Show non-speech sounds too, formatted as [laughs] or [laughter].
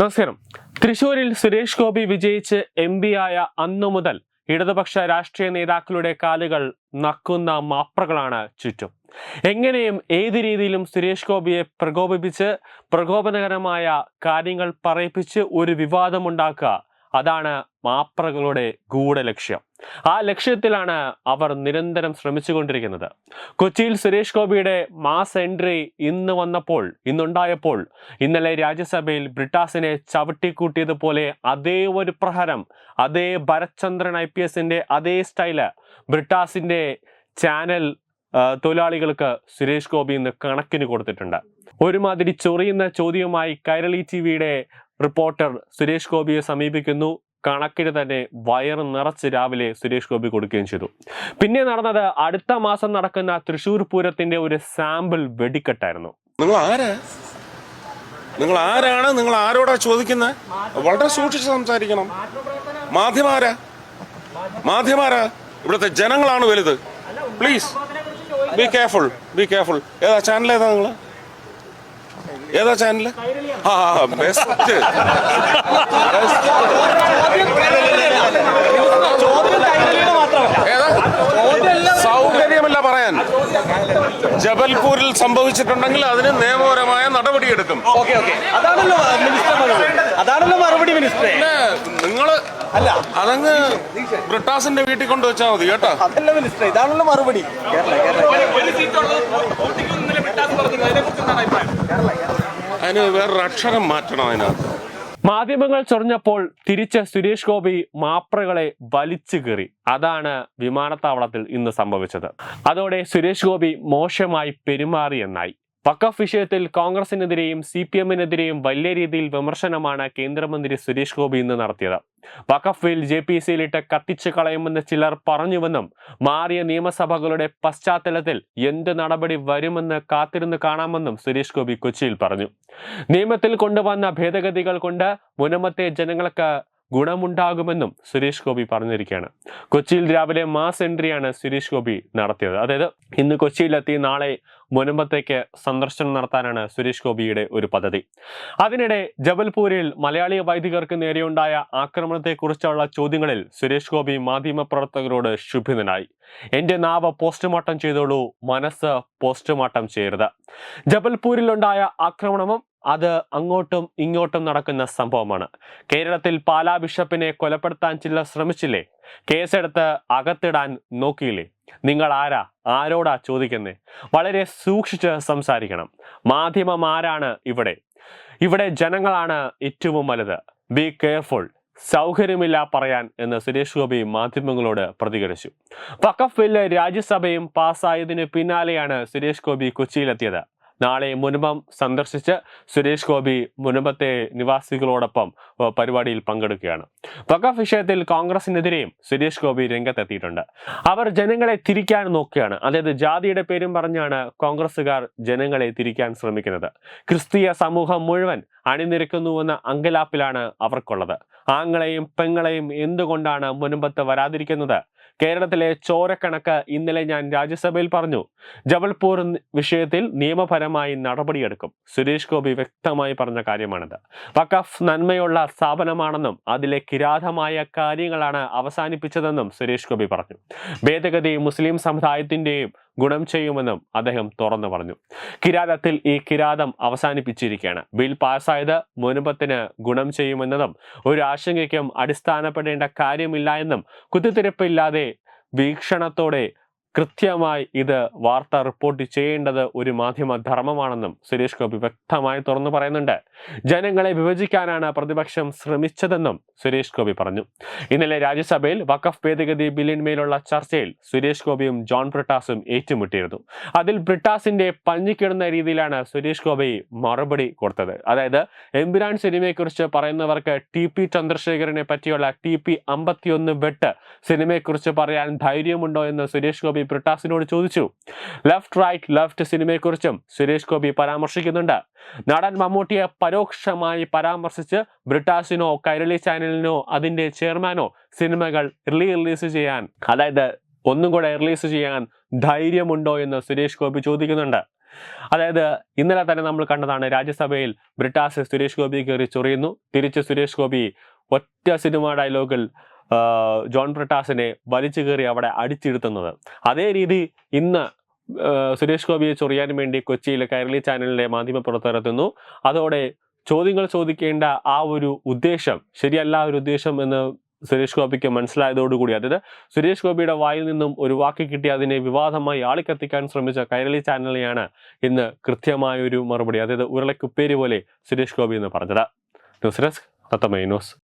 നമസ്കാരം. തൃശൂരിൽ സുരേഷ് ഗോപി വിജയിച്ച് എം പി ആയ അന്നു മുതൽ ഇടതുപക്ഷ രാഷ്ട്രീയ നേതാക്കളുടെ കാലുകൾ നക്കുന്ന മാപ്രകളാണ് ചുറ്റും. എങ്ങനെയും ഏത് രീതിയിലും സുരേഷ് ഗോപിയെ പ്രകോപിപ്പിച്ച് പ്രകോപനകരമായ കാര്യങ്ങൾ പറയിപ്പിച്ച് ഒരു വിവാദമുണ്ടാക്കുക അതാണ് മാപ്രകളുടെ ഗൂഢലക്ഷ്യം. ആ ലക്ഷ്യത്തിലാണ് അവർ നിരന്തരം ശ്രമിച്ചുകൊണ്ടിരിക്കുന്നത്. കൊച്ചിയിൽ സുരേഷ് ഗോപിയുടെ മാസ് എൻട്രി ഇന്ന് വന്നപ്പോൾ ഇന്നുണ്ടായപ്പോൾ ഇന്നലെ രാജ്യസഭയിൽ ബ്രിട്ടാസിനെ ചവിട്ടിക്കൂട്ടിയതുപോലെ അതേ ഒരു പ്രഹരം അതേ ഭരത്ചന്ദ്രൻ ഐ പി എസിന്റെ അതേ സ്റ്റൈൽ ബ്രിട്ടാസിന്റെ ചാനൽ തൊഴിലാളികൾക്ക് സുരേഷ് ഗോപി ഇന്ന് കണക്കിന് കൊടുത്തിട്ടുണ്ട്. ഒരുമാതിരി ചൊറിയുന്ന ചോദ്യവുമായി കൈരളി ടി വിയുടെ റിപ്പോർട്ടർ സുരേഷ് ഗോപിയെ സമീപിക്കുന്നു. കണക്കിന് തന്നെ വയർ നിറച്ച് രാവിലെ സുരേഷ് ഗോപി കൊടുക്കുകയും ചെയ്തു. പിന്നെ നടന്നത് അടുത്ത മാസം നടക്കുന്ന തൃശൂർ പൂരത്തിന്റെ ഒരു സാമ്പിൾ വെടിക്കെട്ടായിരുന്നു. നിങ്ങൾ ആരാ നിങ്ങൾ ആരാണ് നിങ്ങൾ ആരോടാ ചോദിക്കുന്നത് വളരെ സൂക്ഷിച്ച് സംസാരിക്കണം. മാധ്യമാരാ? മാധ്യമാരാ? ഇവിടുത്തെ ജനങ്ങളാണ് വലുത്. Please be careful be careful ഏതാ ചാനൽ ഏതാ നിങ്ങൾ ഏതാ ചാനൽ ആ ബെസ്റ്റ് [laughs] സൗകര്യമല്ല പറയാൻ. ജബൽപൂരിൽ സംഭവിച്ചിട്ടുണ്ടെങ്കിൽ അതിന് നിയമപരമായ നടപടിയെടുക്കും. Okay okay. അതാണല്ലോ അതാണല്ലോ മറുപടി മിനിസ്റ്ററെ നിങ്ങൾ അല്ല. അതങ്ങ് ബ്രിട്ടാസിന്റെ വീട്ടിൽ കൊണ്ടുവച്ചാൽ മതി കേട്ടോ. അതല്ല മിനിസ്റ്റർ ഇതാണല്ലോ മറുപടി. കേരള. അതിന് വേറൊരു അക്ഷരം മാറ്റണം അതിനകത്ത്. മാധ്യമങ്ങൾ ചൊറിഞ്ഞപ്പോൾ തിരിച്ച സുരേഷ് ഗോപി മാപ്രകളെ വലിച്ചു കീറി. അതാണ് വിമാനത്താവളത്തിൽ ഇന്ന് സംഭവിച്ചത്. അതോടെ സുരേഷ് ഗോപി മോശമായി പെരുമാറി പെരുമാറിയെന്നായി വഖഫ് വിഷയത്തിൽ കോൺഗ്രസിനെതിരെയും സി പി എമ്മിനെതിരെയും വലിയ രീതിയിൽ വിമർശനമാണ് കേന്ദ്രമന്ത്രി സുരേഷ് ഗോപി ഇന്ന് നടത്തിയത്. വഖഫ് ബിൽ ജെ പി സിയിലിട്ട് കത്തിച്ചു കളയുമെന്ന് ചിലർ പറഞ്ഞുവെന്നും മാറിയ നിയമസഭകളുടെ പശ്ചാത്തലത്തിൽ എന്ത് നടപടി വരുമെന്ന് കാത്തിരുന്ന് കാണാമെന്നും സുരേഷ് ഗോപി കൊച്ചിയിൽ പറഞ്ഞു. നിയമത്തിൽ കൊണ്ടുവന്ന ഭേദഗതികൾ കൊണ്ട് മുനമത്തെ ജനങ്ങൾക്ക് ഗുണമുണ്ടാകുമെന്നും സുരേഷ് ഗോപി പറഞ്ഞിരിക്കുകയാണ്. കൊച്ചിയിൽ രാവിലെ മാസ് എൻട്രിയാണ് സുരേഷ് ഗോപി നടത്തിയത്. അതായത് ഇന്ന് കൊച്ചിയിലെത്തി നാളെ മുനമ്പത്തേക്ക് സന്ദർശനം നടത്താനാണ് സുരേഷ് ഗോപിയുടെ ഒരു പദ്ധതി. അതിനിടെ ജബൽപൂരിൽ മലയാളി വൈദികർക്ക് നേരെയുണ്ടായ ആക്രമണത്തെക്കുറിച്ചുള്ള ചോദ്യങ്ങളിൽ സുരേഷ് ഗോപി മാധ്യമപ്രവർത്തകരോട് ശുഭിതനായി എന്റെ നാവ് പോസ്റ്റ്മോർട്ടം ചെയ്തോളൂ മനസ്സ് പോസ്റ്റ്മോർട്ടം ചെയ്യരുത്. ജബൽപൂരിലുണ്ടായ ആക്രമണവും അത് അങ്ങോട്ടും ഇങ്ങോട്ടും നടക്കുന്ന സംഭവമാണ്. കേരളത്തിൽ പാലാ ബിഷപ്പിനെ കൊലപ്പെടുത്താൻ ചിലർ ശ്രമിച്ചില്ലേ? കേസെടുത്ത് അകത്തിടാൻ നോക്കിയില്ലേ? നിങ്ങൾ ആരാ? ആരോടാ ചോദിക്കുന്നേ? വളരെ സൂക്ഷിച്ച് സംസാരിക്കണം. മാധ്യമം ആരാണ് ഇവിടെ? ഇവിടെ ജനങ്ങളാണ് ഏറ്റവും വലുത്. ബി കെയർഫുൾ സൗകര്യമില്ല പറയാൻ എന്ന് സുരേഷ് ഗോപി മാധ്യമങ്ങളോട് പ്രതികരിച്ചു. വഖഫ് ബില്ല് രാജ്യസഭയും പാസ്സായതിനു പിന്നാലെയാണ് സുരേഷ് ഗോപി കൊച്ചിയിലെത്തിയത്. നാളെ മുനമ്പം സന്ദർശിച്ച് സുരേഷ് ഗോപി മുനമ്പത്തെ നിവാസികളോടൊപ്പം പരിപാടിയിൽ പങ്കെടുക്കുകയാണ്. വഖഫ് വിഷയത്തിൽ കോൺഗ്രസിനെതിരെയും സുരേഷ് ഗോപി രംഗത്തെത്തിയിട്ടുണ്ട്. അവർ ജനങ്ങളെ തിരിക്കാൻ നോക്കുകയാണ്. അതായത് ജാതിയുടെ പേരും പറഞ്ഞാണ് കോൺഗ്രസുകാർ ജനങ്ങളെ തിരിക്കാൻ ശ്രമിക്കുന്നത്. ക്രിസ്തീയ സമൂഹം മുഴുവൻ അണിനിരക്കുന്നുവെന്ന അങ്കലാപ്പിലാണ് അവർക്കുള്ളത്. ആങ്ങളെയും പെങ്ങളെയും എന്തുകൊണ്ടാണ് മുനമ്പത്ത് വരാതിരിക്കുന്നത്? കേരളത്തിലെ ചോരക്കണക്ക് ഇന്നലെ ഞാൻ രാജ്യസഭയിൽ പറഞ്ഞു. ജബൽപൂർ വിഷയത്തിൽ നിയമപരമായി നടപടിയെടുക്കും. സുരേഷ് ഗോപി വ്യക്തമായി പറഞ്ഞ കാര്യമാണിത്. വഖഫ് നന്മയുള്ള സ്ഥാപനമാണെന്നും അതിലെ കിരാതമായ കാര്യങ്ങളാണ് അവസാനിപ്പിച്ചതെന്നും സുരേഷ് ഗോപി പറഞ്ഞു. ഭേദഗതി മുസ്ലിം സമുദായത്തിന്റെയും ഗുണം ചെയ്യുമെന്നും അദ്ദേഹം തുറന്നു പറഞ്ഞു. കിരാതത്തിൽ ഈ കിരാതം അവസാനിപ്പിച്ചിരിക്കുകയാണ്. ബിൽ പാസ്സായത് മുനുപത്തിന് ഗുണം ചെയ്യുമെന്നതും ഒരു ആശങ്കയ്ക്കും അടിസ്ഥാനപ്പെടേണ്ട കാര്യമില്ല എന്നും കുത്തിത്തിരിപ്പില്ലാതെ വീക്ഷണത്തോടെ കൃത്യമായി ഇത് വാർത്ത റിപ്പോർട്ട് ചെയ്യേണ്ടത് ഒരു മാധ്യമ ധർമ്മമാണെന്നും സുരേഷ് ഗോപി വ്യക്തമായി തുറന്നു പറയുന്നുണ്ട്. ജനങ്ങളെ വിഭജിക്കാനാണ് പ്രതിപക്ഷം ശ്രമിച്ചതെന്നും സുരേഷ് ഗോപി പറഞ്ഞു. ഇന്നലെ രാജ്യസഭയിൽ വഖഫ് ഭേദഗതി ബില്ലിന്മേലുള്ള ചർച്ചയിൽ സുരേഷ് ഗോപിയും ജോൺ ബ്രിട്ടാസും ഏറ്റുമുട്ടിയിരുന്നു. അതിൽ ബ്രിട്ടാസിന്റെ പഞ്ഞിക്കിടുന്ന രീതിയിലാണ് സുരേഷ് ഗോപി മറുപടി കൊടുത്തത്. അതായത് എമ്പുരാൻ സിനിമയെക്കുറിച്ച് പറയുന്നവർക്ക് ടി പി ചന്ദ്രശേഖരനെ പറ്റിയുള്ള ടി പി അമ്പത്തിയൊന്ന് വെട്ട് സിനിമയെക്കുറിച്ച് പറയാൻ ധൈര്യമുണ്ടോ എന്ന് സുരേഷ് ഗോപി ബ്രിട്ടാസിനോട് ചോദിച്ചു ലെഫ്റ്റ് റൈറ്റ് ലെഫ്റ്റ് സിനിമയെക്കുറിച്ചും സുരേഷ് ഗോപി പരാമർശിക്കുന്നുണ്ട്. നടൻ മമ്മൂട്ടിയെ പരോക്ഷമായി പരാമർശിച്ച് ബ്രിട്ടാസിനോ കൈരളി ചാനലിനോ അതിന്റെ ചെയർമാനോ സിനിമകൾ റീ റിലീസ് ചെയ്യാൻ അതായത് ഒന്നും കൂടെ റിലീസ് ചെയ്യാൻ ധൈര്യമുണ്ടോ എന്ന് സുരേഷ് ഗോപി ചോദിക്കുന്നുണ്ട്. അതായത് ഇന്നലെ തന്നെ നമ്മൾ കണ്ടതാണ് രാജ്യസഭയിൽ ബ്രിട്ടാസ് സുരേഷ് ഗോപി കയറി ചൊറിയുന്നു. തിരിച്ച് സുരേഷ് ഗോപി ഒറ്റ സിനിമ ഡയലോഗിൽ ജോൺ പ്രട്ടാസിനെ വലിച്ചു കയറി അവിടെ അടിച്ചിരുത്തുന്നത്. അതേ രീതി ഇന്ന് സുരേഷ് ഗോപിയെ ചൊറിയാൻ വേണ്ടി കൊച്ചിയിലെ കൈരളി ചാനലിലെ മാധ്യമ പുറത്തിറത്തുന്നു അതോടെ ചോദ്യങ്ങൾ ചോദിക്കേണ്ട ആ ഒരു ഉദ്ദേശം ശരിയല്ല ഒരു ഉദ്ദേശം എന്ന് സുരേഷ് ഗോപിക്ക് മനസ്സിലായതോടുകൂടി അതായത് സുരേഷ് ഗോപിയുടെ വായിൽ നിന്നും ഒരു വാക്ക് കിട്ടി അതിനെ വിവാദമായി ആളിക്കത്തിക്കാൻ ശ്രമിച്ച കൈരളി ചാനലിനെയാണ് ഇന്ന് കൃത്യമായ ഒരു മറുപടി അതായത് ഉരുളക്കുപ്പേരി പോലെ സുരേഷ് ഗോപി എന്ന് പറഞ്ഞത്. News desk Tatwamayi news.